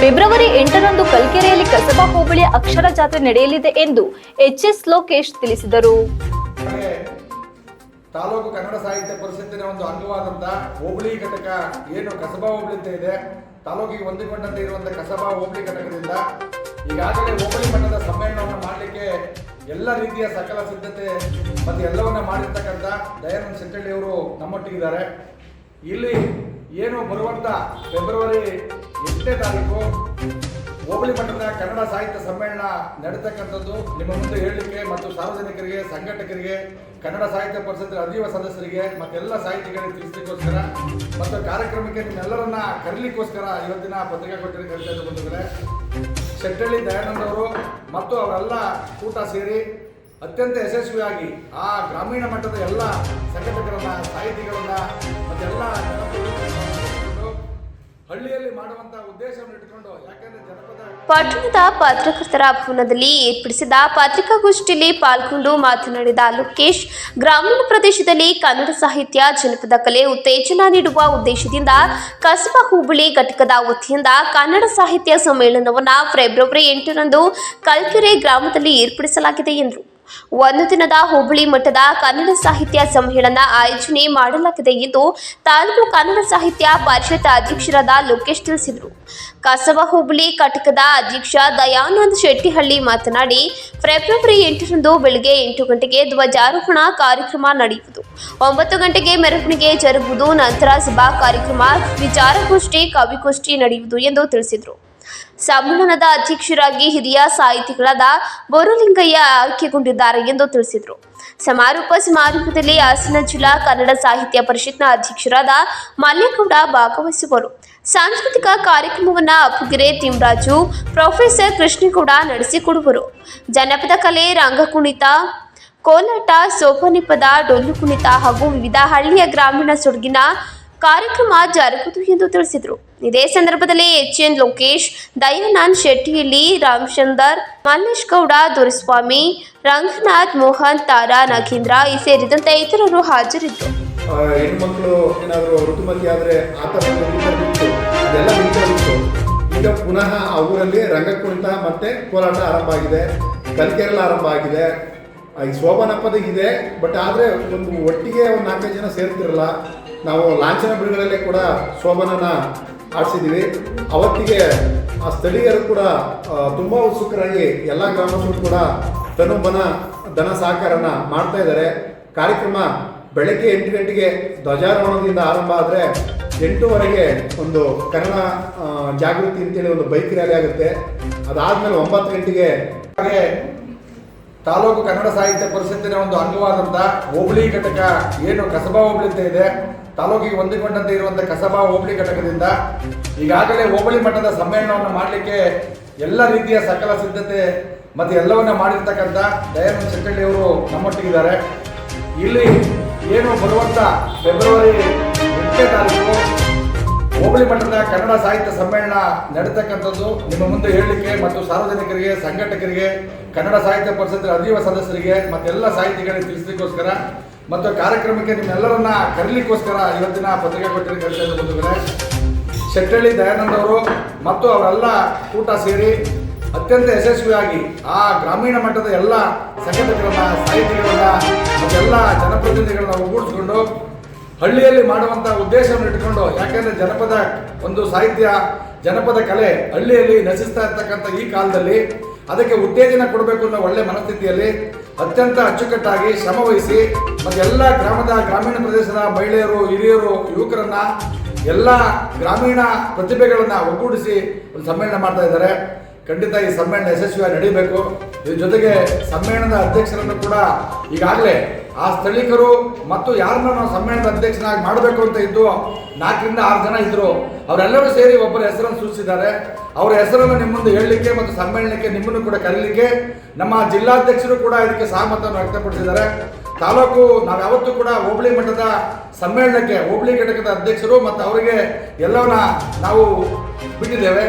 February ಎಂಟರಂದು ಕಲ್ಕೆರೆಯಲ್ಲಿ ಕಸಬಾ ಹೋಬಳಿಯ ಅಕ್ಷರ ಜಾತ್ರೆ ನಡೆಯಲಿದೆ ಎಂದು ಎಚ್ ಎಸ್ ಲೋಕೇಶ್ ತಿಳಿಸಿದರು. ತಾಲೂಕು ಕನ್ನಡ ಸಾಹಿತ್ಯ ಪರಿಷತ್ತಿನ ಒಂದು ಅಂಗವಾದಂಥ ಹೋಬಳಿ ಘಟಕ ಏನು ಕಸಬಾ ಹೋಬಳಿ ಅಂತ ಇದೆ, ತಾಲೂಕಿಗೆ ಹೊಂದಿಕೊಂಡಂತೆ ಇರುವಂಥ ಕಸಬಾ ಹೋಬಳಿ ಘಟಕದಿಂದ ಈಗಾಗಲೇ ಹೋಬಳಿ ಮಟ್ಟದ ಸಮ್ಮೇಳನವನ್ನು ಮಾಡಲಿಕ್ಕೆ ಎಲ್ಲ ರೀತಿಯ ಸಕಲ ಸಿದ್ಧತೆ ಮತ್ತು ಎಲ್ಲವನ್ನ ಮಾಡಿರ್ತಕ್ಕಂಥ ದಯಾನಂದ ಶೆಟ್ಟಳ್ಳಿ ಅವರು ನಮ್ಮೊಟ್ಟಿಗಿದ್ದಾರೆ. ಇಲ್ಲಿ ಏನು ಬರುವಂತ ಫೆಬ್ರವರಿ ಎಂಟನೇ ತಾರೀಕು? ಹೋಬಳಿ ಮಟ್ಟದ ಕನ್ನಡ ಸಾಹಿತ್ಯ ಸಮ್ಮೇಳನ ನಡೀತಕ್ಕಂಥದ್ದು. ನಿಮ್ಮ ಮುಂದೆ ಹೇಳಲಿಕ್ಕೆ ಮತ್ತು ಸಾರ್ವಜನಿಕರಿಗೆ, ಸಂಘಟಕರಿಗೆ, ಕನ್ನಡ ಸಾಹಿತ್ಯ ಪರಿಷತ್ತಿನ ಅಧೀವ ಸದಸ್ಯರಿಗೆ ಮತ್ತೆಲ್ಲ ಸಾಹಿತಿಗಳಿಗೆ ತಿಳಿಸ್ಲಿಕ್ಕೋಸ್ಕರ ಮತ್ತು ಕಾರ್ಯಕ್ರಮಕ್ಕೆ ನಿಮ್ಮೆಲ್ಲರನ್ನ ಕರೀಲಿಕ್ಕೋಸ್ಕರ ಇವತ್ತಿನ ಪತ್ರಿಕೆ ಕರೀತಾ ಇದ್ದ ಬಂಧುಗಳೇ. ಶೆಟ್ಟಳ್ಳಿ ದಯಾನಂದ್ ಅವರು ಮತ್ತು ಅವರೆಲ್ಲ ಕೂಟ ಸೇರಿ ಅತ್ಯಂತ ಯಶಸ್ವಿಯಾಗಿ ಆ ಗ್ರಾಮೀಣ ಮಟ್ಟದ ಎಲ್ಲ ಸಂಘಟಕರನ್ನ, ಸಾಹಿತಿಗಳನ್ನ ಮತ್ತೆಲ್ಲ ಪಟ್ಟಣದ ಪತ್ರಕರ್ತರ ಭವನದಲ್ಲಿ ಏರ್ಪಡಿಸಿದ ಪತ್ರಿಕಾಗೋಷ್ಠಿಯಲ್ಲಿ ಪಾಲ್ಗೊಂಡು ಮಾತನಾಡಿದ ಲೋಕೇಶ್, ಗ್ರಾಮೀಣ ಪ್ರದೇಶದಲ್ಲಿ ಕನ್ನಡ ಸಾಹಿತ್ಯ, ಜನಪದ ಕಲೆ ಉತ್ತೇಜನ ನೀಡುವ ಉದ್ದೇಶದಿಂದ ಕಸಬಾ ಹುಬ್ಬಳ್ಳಿ ಘಟಕದ ವತಿಯಿಂದ ಕನ್ನಡ ಸಾಹಿತ್ಯ ಸಮ್ಮೇಳನವನ್ನು ಫೆಬ್ರವರಿ ಎಂಟರಂದು ಕಲ್ಕೆರೆ ಗ್ರಾಮದಲ್ಲಿ ಏರ್ಪಡಿಸಲಾಗಿದೆ ಎಂದರು. ಒಂದು ದಿನದ ಹುಬ್ಬಳ್ಳಿ ಮಠದ ಕನ್ನಡ ಸಾಹಿತ್ಯ ಸಮ್ಮೇಳನ ಆಯೋಜನೆ ಮಾಡಲಾಗಿದೆ ಎಂದು ತಾಲೂಕು ಕನ್ನಡ ಸಾಹಿತ್ಯ ಪರಿಷತ್ ಅಧ್ಯಕ್ಷರಾದ ಲೋಕೇಶ್ ತಿಳಿಸಿದರು. ಕಸಬ ಹೋಬಳಿ ಘಟಕದ ಅಧ್ಯಕ್ಷ ದಯಾನಂದ್ ಶೆಟ್ಟಿಹಳ್ಳಿ ಮಾತನಾಡಿ, ಫೆಬ್ರವರಿ ಎಂಟರಂದು ಬೆಳಗ್ಗೆ ಎಂಟು ಗಂಟೆಗೆ ಧ್ವಜಾರೋಹಣ ಕಾರ್ಯಕ್ರಮ ನಡೆಯುವುದು. ಒಂಬತ್ತು ಗಂಟೆಗೆ ಮೆರವಣಿಗೆ ಜರುಗುವುದು, ನಂತರ ಸಭಾ ಕಾರ್ಯಕ್ರಮ, ವಿಚಾರಗೋಷ್ಠಿ, ಕವಿಗೋಷ್ಠಿ ನಡೆಯುವುದು ಎಂದು ತಿಳಿಸಿದರು. ಸಮ್ಮೇಳನದ ಅಧ್ಯಕ್ಷರಾಗಿ ಹಿರಿಯ ಸಾಹಿತಿಗಳಾದ ಬೋರಲಿಂಗಯ್ಯ ಆಯ್ಕೆಗೊಂಡಿದ್ದಾರೆ ಎಂದು ತಿಳಿಸಿದರು. ಸಮಾರೋಪ ಸಮಾರಂಭದಲ್ಲಿ ಹಾಸನ ಜಿಲ್ಲಾ ಕನ್ನಡ ಸಾಹಿತ್ಯ ಪರಿಷತ್ನ ಅಧ್ಯಕ್ಷರಾದ ಮಲ್ಲೇಗೌಡ ಭಾಗವಹಿಸುವರು. ಸಾಂಸ್ಕೃತಿಕ ಕಾರ್ಯಕ್ರಮವನ್ನು ಅಪ್ಪುಗೆರೆ ತಿಮ್ರಾಜು, ಪ್ರೊಫೆಸರ್ ಕೃಷ್ಣೇಗೌಡ ನಡೆಸಿಕೊಡುವರು. ಜನಪದ ಕಲೆ, ರಂಗಕುಣಿತ, ಕೋಲಾಟ, ಸೋಪನಿಪದ ಡೊಳ್ಳು ಕುಣಿತ ಹಾಗೂ ವಿವಿಧ ಹಳ್ಳಿಯ ಗ್ರಾಮೀಣ ಸೊಡಗಿನ ಕಾರ್ಯಕ್ರಮ ಜರುಗುವುದು ಎಂದು ತಿಳಿಸಿದರು. ಇದೇ ಸಂದರ್ಭದಲ್ಲಿ ಎಚ್ ಎನ್ ಲೋಕೇಶ್, ದಯಾನಂದ್ ಶೆಟ್ಟಿಯಲ್ಲಿ ರಾಮಚಂದರ್ ಮಲ್ಲೇಶ್ ಗೌಡ ದೊರೆಸ್ವಾಮಿ, ರಂಗನಾಥ್ ಮೋಹನ್, ತಾರಾ ನಾಗೇಂದ್ರ ಈ ಸೇರಿದಂತೆ ಇತರರು ಹಾಜರಿದ್ದರು. ಹೆಣ್ಮಕ್ಳು ಏನಾದರೂ ಋತುಮತಿ ಆದರೆ ಈಗ ಪುನಃ ಆ ಊರಲ್ಲಿ ರಂಗಕುಣಿತ ಮತ್ತೆ ಕೋಲಾಟ ಆರಂಭ ಆಗಿದೆ. ಕಲ್ಕೆರೆಲ್ಲ ಆರಂಭ ಆಗಿದೆ. ಈ ಶೋಭನಪ್ಪದ ಇದೆ, ಬಟ್ ಆದರೆ ಒಂದು ಒಟ್ಟಿಗೆ ಒಂದು ನಾಲ್ಕೈದು ಜನ ಸೇರ್ತಿರಲ್ಲ. ನಾವು ಲಾಂಛನ ಬಿಡುಗಡೆಯಲ್ಲೇ ಕೂಡ ಶೋಭನನ ಆಡಿಸಿದ್ದೀವಿ. ಅವತ್ತಿಗೆ ಆ ಸ್ಥಳೀಯರು ಕೂಡ ತುಂಬ ಉತ್ಸುಕರಾಗಿ ಎಲ್ಲ ಗ್ರಾಮಸ್ಥರು ಕೂಡ ಧನುಬನ ಧನ ಸಹಕಾರನ ಮಾಡ್ತಾ ಇದ್ದಾರೆ. ಕಾರ್ಯಕ್ರಮ ಬೆಳಗ್ಗೆ ಎಂಟು ಗಂಟೆಗೆ ಧ್ವಜಾರೋಹಣದಿಂದ ಆರಂಭ ಆದರೆ ಎಂಟೂವರೆಗೆ ಒಂದು ಕನ್ನಡ ಜಾಗೃತಿ ಅಂತೇಳಿ ಒಂದು ಬೈಕ್ ರ್ಯಾಲಿ ಆಗುತ್ತೆ. ಅದಾದಮೇಲೆ ಒಂಬತ್ತು ಗಂಟೆಗೆ ಹಾಗೆ ತಾಲೂಕು ಕನ್ನಡ ಸಾಹಿತ್ಯ ಪರಿಷತ್ತಿನ ಒಂದು ಅಂಗವಾದಂಥ ಹೋಬಳಿ ಘಟಕ ಏನು ಕಸಬಾ ಹೋಬಳಿ ಅಂತ ಇದೆ. ತಾಲೂಕಿಗೆ ಹೊಂದಿಕೊಂಡಂತೆ ಇರುವಂಥ ಕಸಬಾ ಹೋಬಳಿ ಘಟಕದಿಂದ ಈಗಾಗಲೇ ಹೋಬಳಿ ಮಟ್ಟದ ಸಮ್ಮೇಳನವನ್ನು ಮಾಡಲಿಕ್ಕೆ ಎಲ್ಲ ರೀತಿಯ ಸಕಲ ಸಿದ್ಧತೆ ಮತ್ತು ಎಲ್ಲವನ್ನ ಮಾಡಿರ್ತಕ್ಕಂಥ ದಯಾನಂದ ಶೆಟ್ಟಳ್ಳಿ ಅವರು ನಮ್ಮೊಟ್ಟಿಗಿದ್ದಾರೆ. ಇಲ್ಲಿ ಏನು ಬರುವಂಥ ಫೆಬ್ರವರಿ ಎಂಟನೇ ತಾರೀಕು ಹೋಬಳಿ ಮಟ್ಟದ ಕನ್ನಡ ಸಾಹಿತ್ಯ ಸಮ್ಮೇಳನ ನಡೀತಕ್ಕಂಥದ್ದು. ನಿಮ್ಮ ಮುಂದೆ ಹೇಳಲಿಕ್ಕೆ ಮತ್ತು ಸಾರ್ವಜನಿಕರಿಗೆ, ಸಂಘಟಕರಿಗೆ, ಕನ್ನಡ ಸಾಹಿತ್ಯ ಪರಿಷತ್ತಿನ ಅಧೀವ ಸದಸ್ಯರಿಗೆ ಮತ್ತೆಲ್ಲ ಸಾಹಿತಿಗಳಿಗೆ ತಿಳಿಸ್ಲಿಕ್ಕೋಸ್ಕರ ಮತ್ತು ಕಾರ್ಯಕ್ರಮಕ್ಕೆ ನಿಮ್ಮೆಲ್ಲರನ್ನ ಕರೀಲಿಕ್ಕೋಸ್ಕರ ಇವತ್ತಿನ ಪತ್ರಿಕಾಗೋಷ್ಠಿಯಲ್ಲಿ ಕರೀತಾ ಇದ್ದು ಬಂಧುಗಳೇ, ಶೆಟ್ಟಳ್ಳಿ ದಯಾನಂದ ಅವರು ಮತ್ತು ಅವರೆಲ್ಲ ಕೂಟ ಸೇರಿ ಅತ್ಯಂತ ಯಶಸ್ವಿಯಾಗಿ ಆ ಗ್ರಾಮೀಣ ಮಟ್ಟದ ಎಲ್ಲ ಸಂಘಟಕರನ್ನ, ಸಾಹಿತಿಗಳನ್ನ ಮತ್ತೆಲ್ಲ ಜನಪ್ರತಿನಿಧಿಗಳನ್ನ ಒಗ್ಗೂಡಿಸ್ಕೊಂಡು ಹಳ್ಳಿಯಲ್ಲಿ ಮಾಡುವಂತ ಉದ್ದೇಶವನ್ನು ಇಟ್ಕೊಂಡು, ಯಾಕೆಂದ್ರೆ ಜನಪದ ಒಂದು ಸಾಹಿತ್ಯ, ಜನಪದ ಕಲೆ ಹಳ್ಳಿಯಲ್ಲಿ ನಶಿಸ್ತಾ ಇರ್ತಕ್ಕಂಥ ಈ ಕಾಲದಲ್ಲಿ ಅದಕ್ಕೆ ಉತ್ತೇಜನ ಕೊಡಬೇಕು ಅನ್ನೋ ಒಳ್ಳೆ ಮನಸ್ಥಿತಿಯಲ್ಲಿ ಅತ್ಯಂತ ಅಚ್ಚುಕಟ್ಟಾಗಿ ಶ್ರಮ ವಹಿಸಿ ಮತ್ತೆ ಎಲ್ಲ ಗ್ರಾಮದ ಗ್ರಾಮೀಣ ಪ್ರದೇಶದ ಮಹಿಳೆಯರು, ಹಿರಿಯರು, ಯುವಕರನ್ನ ಎಲ್ಲ ಗ್ರಾಮೀಣ ಪ್ರತಿಭೆಗಳನ್ನ ಒಗ್ಗೂಡಿಸಿ ಒಂದು ಸಮ್ಮೇಳನ ಮಾಡ್ತಾ ಇದ್ದಾರೆ. ಖಂಡಿತ ಈ ಸಮ್ಮೇಳನ ಯಶಸ್ವಿಯಾಗಿ ನಡೀಬೇಕು. ಇದ್ರ ಜೊತೆಗೆ ಸಮ್ಮೇಳನದ ಅಧ್ಯಕ್ಷರನ್ನು ಕೂಡ ಈಗಾಗಲೇ ಆ ಸ್ಥಳೀಕರು ಮತ್ತು ಯಾರನ್ನ ನಾವು ಸಮ್ಮೇಳನದ ಅಧ್ಯಕ್ಷನಾಗಿ ಮಾಡಬೇಕು ಅಂತ ಇದ್ದು ನಾಲ್ಕರಿಂದ ಆರು ಜನ ಇದ್ರು. ಅವರೆಲ್ಲರೂ ಸೇರಿ ಒಬ್ಬರ ಹೆಸರನ್ನು ಸೂಚಿಸಿದ್ದಾರೆ. ಅವರ ಹೆಸರನ್ನು ನಿಮ್ಮ ಹೇಳಲಿಕ್ಕೆ ಮತ್ತು ಸಮ್ಮೇಳನಕ್ಕೆ ನಿಮ್ಮನ್ನು ಕೂಡ ಕರೀಲಿಕ್ಕೆ ನಮ್ಮ ಜಿಲ್ಲಾಧ್ಯಕ್ಷರು ಕೂಡ ಇದಕ್ಕೆ ಸಹಮತವನ್ನು ವ್ಯಕ್ತಪಡಿಸಿದ್ದಾರೆ. ತಾಲೂಕು ನಾವು ಯಾವತ್ತೂ ಕೂಡ ಹೋಬಳಿ ಮಟ್ಟದ ಸಮ್ಮೇಳನಕ್ಕೆ, ಹೋಬಳಿ ಘಟಕದ ಅಧ್ಯಕ್ಷರು ಮತ್ತು ಅವರಿಗೆ ಎಲ್ಲವನ್ನ ನಾವು ಬಿಟ್ಟಿದ್ದೇವೆ.